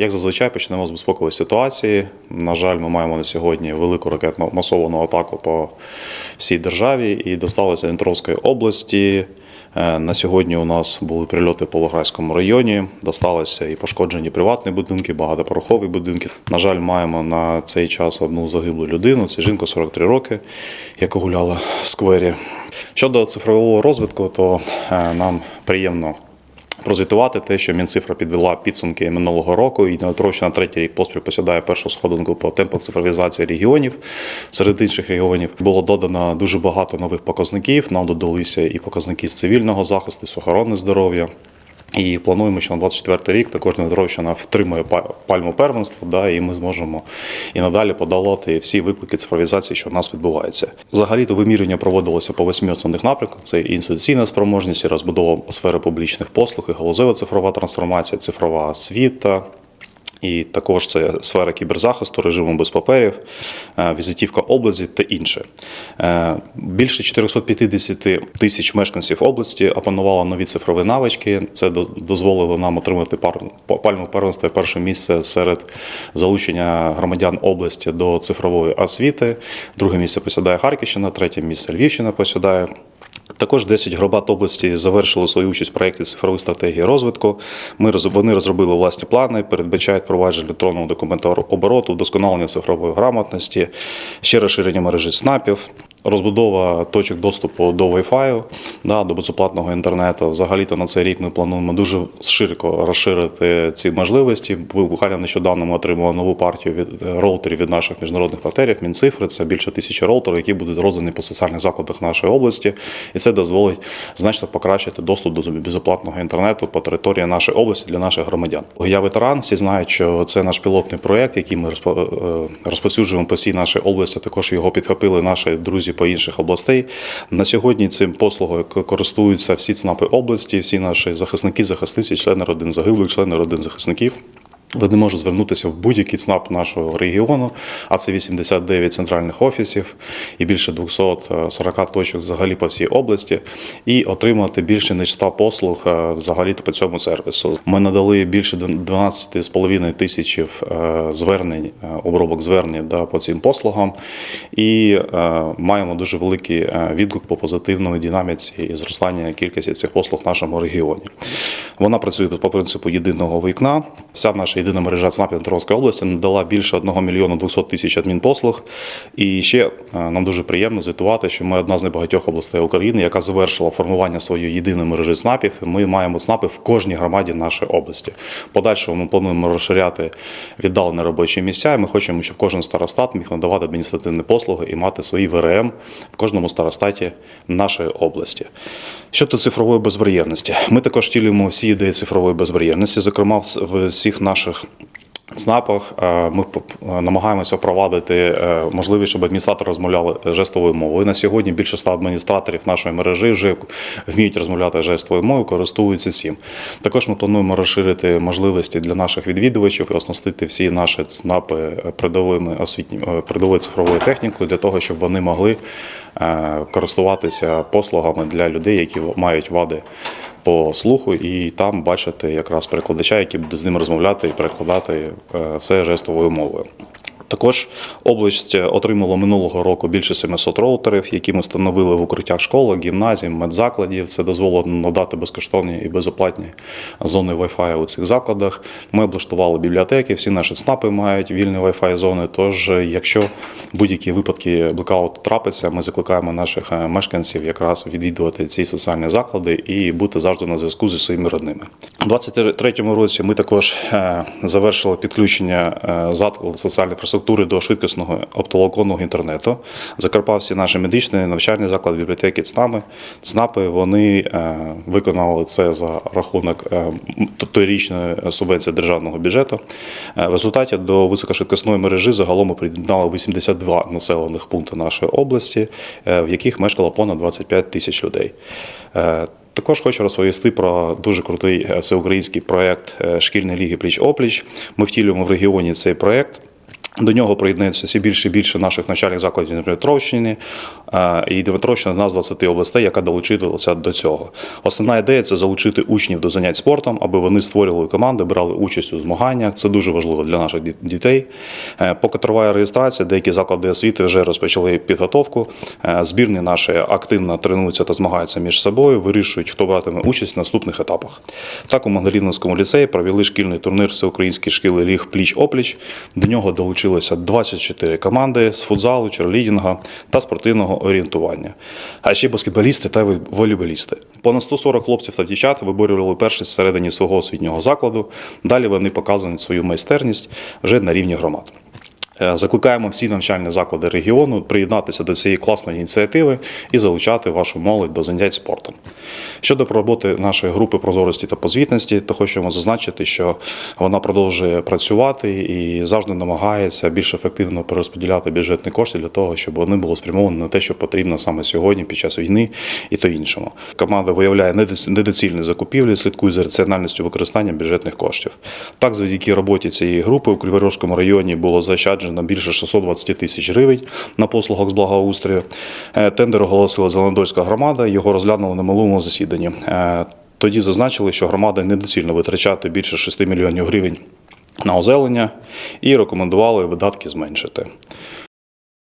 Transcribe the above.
Як зазвичай почнемо з безпекової ситуації. На жаль, ми маємо на сьогодні велику ракетну масовану атаку по всій державі і досталося Дніпровської області. Е, На сьогодні у нас були прильоти по Волгоградському районі. Досталися і пошкоджені приватні будинки, багатопорохові будинки. На жаль, маємо на цей час одну загиблу людину. Це жінка 43 роки, яка гуляла в сквері. Щодо цифрового розвитку, то е, нам приємно прозвітувати те, що Мінцифра підвела підсумки минулого року і неотрочно на третій рік поспіль посідає першу сходинку по темпу цифровізації регіонів. Серед інших регіонів було додано дуже багато нових показників. Нам додалися і показники з цивільного захисту, з охорони здоров'я. І плануємо, що на 24 рік також Дніпровщина втримує па- пальму первенства, да, і ми зможемо і надалі подолати всі виклики цифровізації, що в нас відбувається. Взагалі-то вимірювання проводилося по восьми основних напрямках: це інституційна спроможність, розбудова сфери публічних послуг, і галузева цифрова трансформація, цифрова освіта. І також це сфера кіберзахисту, режиму без паперів, е, візитівка області та інше. Е, Більше 450 тисяч мешканців області опанували нові цифрові навички. Це до- дозволило нам отримати пальму первенства перше місце серед залучення громадян області до цифрової освіти. Друге місце посідає Харківщина, третє місце Львівщина посідає. Також 10 громад області завершили свою участь в проєкті цифрових стратегії розвитку. Ми вони розробили власні плани, передбачають провадження електронного документообороту, вдосконалення цифрової грамотності, ще розширення мережі СНАПів. Розбудова точок доступу до Wi-Fi, да, до безоплатного інтернету. Взагалі-то на цей рік ми плануємо дуже широко розширити ці можливості. Буквально нещодавно ми отримали нову партію від е, роутерів від наших міжнародних партнерів. Мінцифри це більше тисячі роутерів, які будуть роздані по соціальних закладах нашої області, і це дозволить значно покращити доступ до безоплатного інтернету по території нашої області для наших громадян. Я ветеран, всі знають, що це наш пілотний проєкт, який ми е, розповсюджуємо по всій нашій області. Також його підхопили наші друзі по інших областей. На сьогодні цим послугою користуються всі ЦНАПи області, всі наші захисники, захисниці, члени родин загиблих, члени родин захисників. Вони можуть звернутися в будь-який ЦНАП нашого регіону, а це 89 центральних офісів і більше 240 точок взагалі по всій області, і отримати більше ніж 100 послуг е, взагалі по цьому сервісу. Ми надали більше 12,5 тисяч е, звернень, е, обробок звернень да, по цим послугам, і маємо дуже великий відгук по позитивної динаміці і зростання кількості цих послуг в нашому регіоні. Вона працює по принципу єдиного вікна. Вся наша єдина мережа ЦНАП Дніпровської області надала більше 1 мільйона 200 тисяч адмінпослуг. І ще е, нам дуже приємно звітувати, що ми одна з небагатьох областей України, яка завершила формування своєї єдиної мережі ЦНАПів. Ми маємо ЦНАПи в кожній громаді нашої області. В Подальшому ми плануємо розширяти віддалені робочі місця. І ми хочемо, щоб кожен старостат міг надавати адміністративні послуги і мати свої ВРМ в кожному старостаті нашої області. Щодо цифрової безбар'єрності, ми також втілюємо всі ідеї цифрової безбар'єрності, зокрема в всіх наших. ЦНАПах е, ми намагаємося впровадити е, можливість, щоб адміністратори розмовляли жестовою мовою. На сьогодні більше ста адміністраторів нашої мережі вже вміють розмовляти жестовою мовою, користуються цим. Також ми плануємо розширити можливості для наших відвідувачів і оснастити всі наші ЦНАПи передовими освітні е, передовою цифровою технікою для того, щоб вони могли е, користуватися послугами для людей, які мають вади по слуху, і там бачити якраз перекладача, який буде з ним розмовляти і перекладати е, все жестовою мовою. Також область отримала минулого року більше 700 роутерів, які ми встановили в укриттях школи, гімназій, медзакладів. Це дозволило надати безкоштовні і безоплатні зони Wi-Fi у цих закладах. Ми облаштували бібліотеки, всі наші ЦНАПи мають вільні Wi-Fi зони. Тож, якщо будь-які випадки блекауту трапиться, ми закликаємо наших е, мешканців якраз відвідувати ці соціальні заклади і бути завжди на зв'язку зі своїми родними. У 2023 році ми також е, завершили підключення е, закладів соціальної інфраструктури до швидкісного оптоволоконного інтернету. Закарпавці наші медичні навчальні заклади, бібліотеки, ЦНАПи. ЦНАПи вони е, виконали це за рахунок е, торічної субвенції державного бюджету. Е, В результаті до високошвидкісної мережі загалом ми приєднали 82 населених пункти нашої області, в яких мешкало понад 25 тисяч людей. Також хочу розповісти про дуже крутий всеукраїнський проєкт е, шкільної ліги пліч опліч. Ми втілюємо в регіоні цей проєкт. До нього приєднується все більше і більше наших навчальних закладів Дніпропетровщини е, і Дніпропетровщина одна з 20 областей, яка долучилася до цього. Основна ідея це залучити учнів до занять спортом, аби вони створювали команди, брали участь у змаганнях. Це дуже важливо для наших дітей. Е, Поки триває реєстрація, деякі заклади освіти вже розпочали підготовку. Е, Збірні наші активно тренуються та змагаються між собою, вирішують, хто братиме участь в наступних етапах. Так у Могилівському ліцеї провели шкільний турнір Всеукраїнський шкіли ліг пліч-опліч. До нього долучилися 24 команди з футзалу, черлідінга та спортивного орієнтування, а ще баскетболісти та волейболісти. Понад 140 хлопців та дівчат виборювали першість всередині свого освітнього закладу. Далі вони показують свою майстерність вже на рівні громад. Е, Закликаємо всі навчальні заклади регіону приєднатися до цієї класної ініціативи і залучати вашу молодь до занять спортом. Щодо роботи нашої групи прозорості та позвітності, то хочемо зазначити, що вона продовжує працювати і завжди намагається більш ефективно перерозподіляти бюджетні кошти для того, щоб вони були спрямовані на те, що потрібно саме сьогодні під час війни і то іншому. Команда виявляє недоц- недоцільні закупівлі, слідкує за раціональністю використання бюджетних коштів. Так, завдяки роботі цієї групи у Криворізькому районі було заощаджено більше 620 тисяч гривень на послугах з благоустрою. Е, Тендер оголосила Зеленодольська громада, його розглянули на минулому засіданні. Е, Тоді зазначили, що громада недоцільно витрачати більше 6 мільйонів гривень на озелення і рекомендували видатки зменшити.